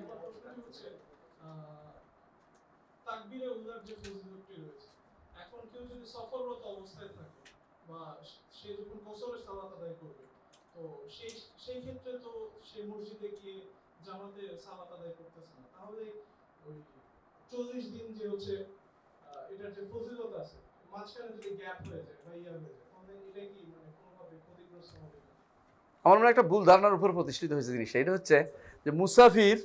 আমার প্রশ্নটি হচ্ছে তাকবীরে উলার যে ফজিলতটি রয়েছে, এখন কেউ যদি সফররত অবস্থায় থাকে বা সে যখন সালাত আদায় করবে, তো সেই সেই ক্ষেত্রে তো সে মসজিদে গিয়ে জামাতে সালাত আদায় করতেছে না। তাহলে ওই চল্লিশ দিন যে হচ্ছে এটার যে ফজিলত আছে, মাঝখানে যদি গ্যাপ হয়ে যায় বা ইয়া হয়ে যায়, তাহলে এটা কি মানে কোনোভাবে ক্ষতিগ্রস্ত হবে আমার মনে একটা ভুল ধারণার উপর প্রতিষ্ঠিত হয়েছে জিনিসটা। এটা হচ্ছে যে মুসাফির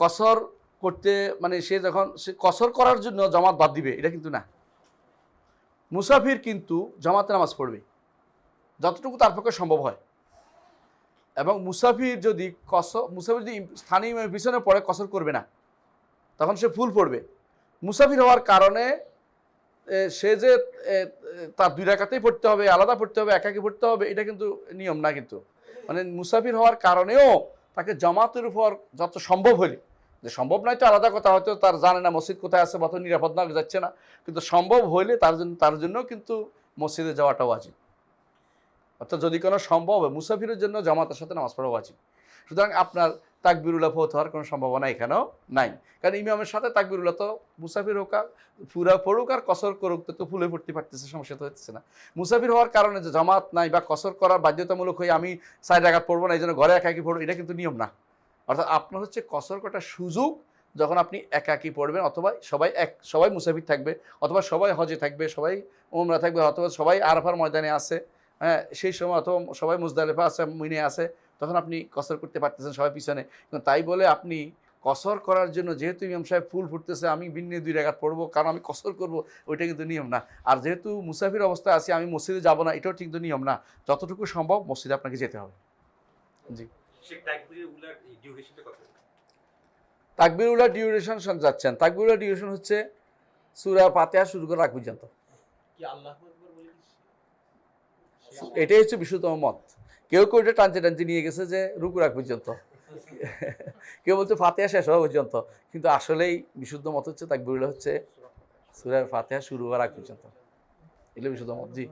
কসর করতে মানে সে যখন, সে কসর করার জন্য জামাত বাদ দিবে, এটা কিন্তু না। মুসাফির কিন্তু জামাতে নামাজ পড়বে, যতটুকু তার পক্ষে সম্ভব হয়। এবং মুসাফির যদি কস মুসাফির যদি স্থানীয় পিছনে পড়ে, কসর করবে না, তখন সে ফুল পড়বে। মুসাফির হওয়ার কারণে সে যে তার দুই রাকাতেই পড়তে হবে, আলাদা পড়তে হবে, একাকি পড়তে হবে, এটা কিন্তু নিয়ম না কিন্তু। মানে মুসাফির হওয়ার কারণেও তাকে জামাতের উপর যত সম্ভব হলে যে সম্ভব নয় তো আলাদা কথা, হয়তো তার জানে না মসজিদ কোথায় আছে বা তো নিরাপদ না, যাচ্ছে না, কিন্তু সম্ভব হইলে তার জন্য তার জন্য কিন্তু মসজিদে যাওয়াটাও ওয়াজিব। অর্থাৎ যদি কোনো সম্ভব হয়, মুসাফিরের জন্য জামাতের সাথে নামাজ পড়াও ওয়াজিব। সুতরাং আপনার তাকবিরুল্লাহ ফৌত হওয়ার কোনো সম্ভাবনা এখানেও নাই। কারণ ইমামের সাথে তাকবিরুল্লাহ তো মুসাফির হোক আর ফুরা পড়ুক আর কসর করুক, তো তো ফুলে পড়তে পারতেছে, সমস্যা তো হচ্ছে না। মুসাফির হওয়ার কারণে যে জামাত নাই বা কসর করার বাধ্যতামূলক হয়ে আমি সাইড আঘাত পড়ব না, এই জন্য ঘরে একাকি পড়ব, এটা কিন্তু নিয়ম না। অর্থাৎ আপনার হচ্ছে কসর করার সুযোগ যখন আপনি একাকি পড়বেন, অথবা সবাই এক, সবাই মুসাফির থাকবে, অথবা সবাই হজে থাকবে, সবাই ওমরা থাকবে, অথবা সবাই আরফার ময়দানে আছে হ্যাঁ সেই সময় অথবা সবাই মুজদালিফা আছে মিনে আছে তখন আপনি কসর করতে পারতেছেন সবাই পিছনে। তাই বলে আপনি কসর করার জন্য যেহেতু ইমাম সাহেব ফুল ফুটতেছে আমি ভিন্নে দুই রেখাত পড়ব কারণ আমি কসর করব ওইটা কিন্তু নিয়ম না। আর যেহেতু মুসাফির অবস্থায় আছি আমি মসজিদে যাব না এটাও কিন্তু নিয়ম না। যতটুকু সম্ভব মসজিদে আপনাকে যেতে হবে। জি। কত? তাকবিরুল্লাহ ডিউরেশন যাচ্ছেন। তাকবিরুল্লাহ ডিউরেশন হচ্ছে সুরা পাতেহা শুরু করে রাখ পর্যন্ত। কি আল্লাহু আকবার বলে কি এটাই হচ্ছে বিশুদ্ধ মত। কেউ কেউ এটা টানতে টানতে নিয়ে গেছে যে রুকু রাখ পর্যন্ত। কেউ বলছে ফাতেহা শেষ হওয়া পর্যন্ত। কিন্তু আসলেই বিশুদ্ধ মত হচ্ছে তাকবিরুল্লাহ হচ্ছে সুরা ফাতেহা শুরু হওয়ার আগ পর্যন্ত। এগুলো বিশুদ্ধ মত, জি।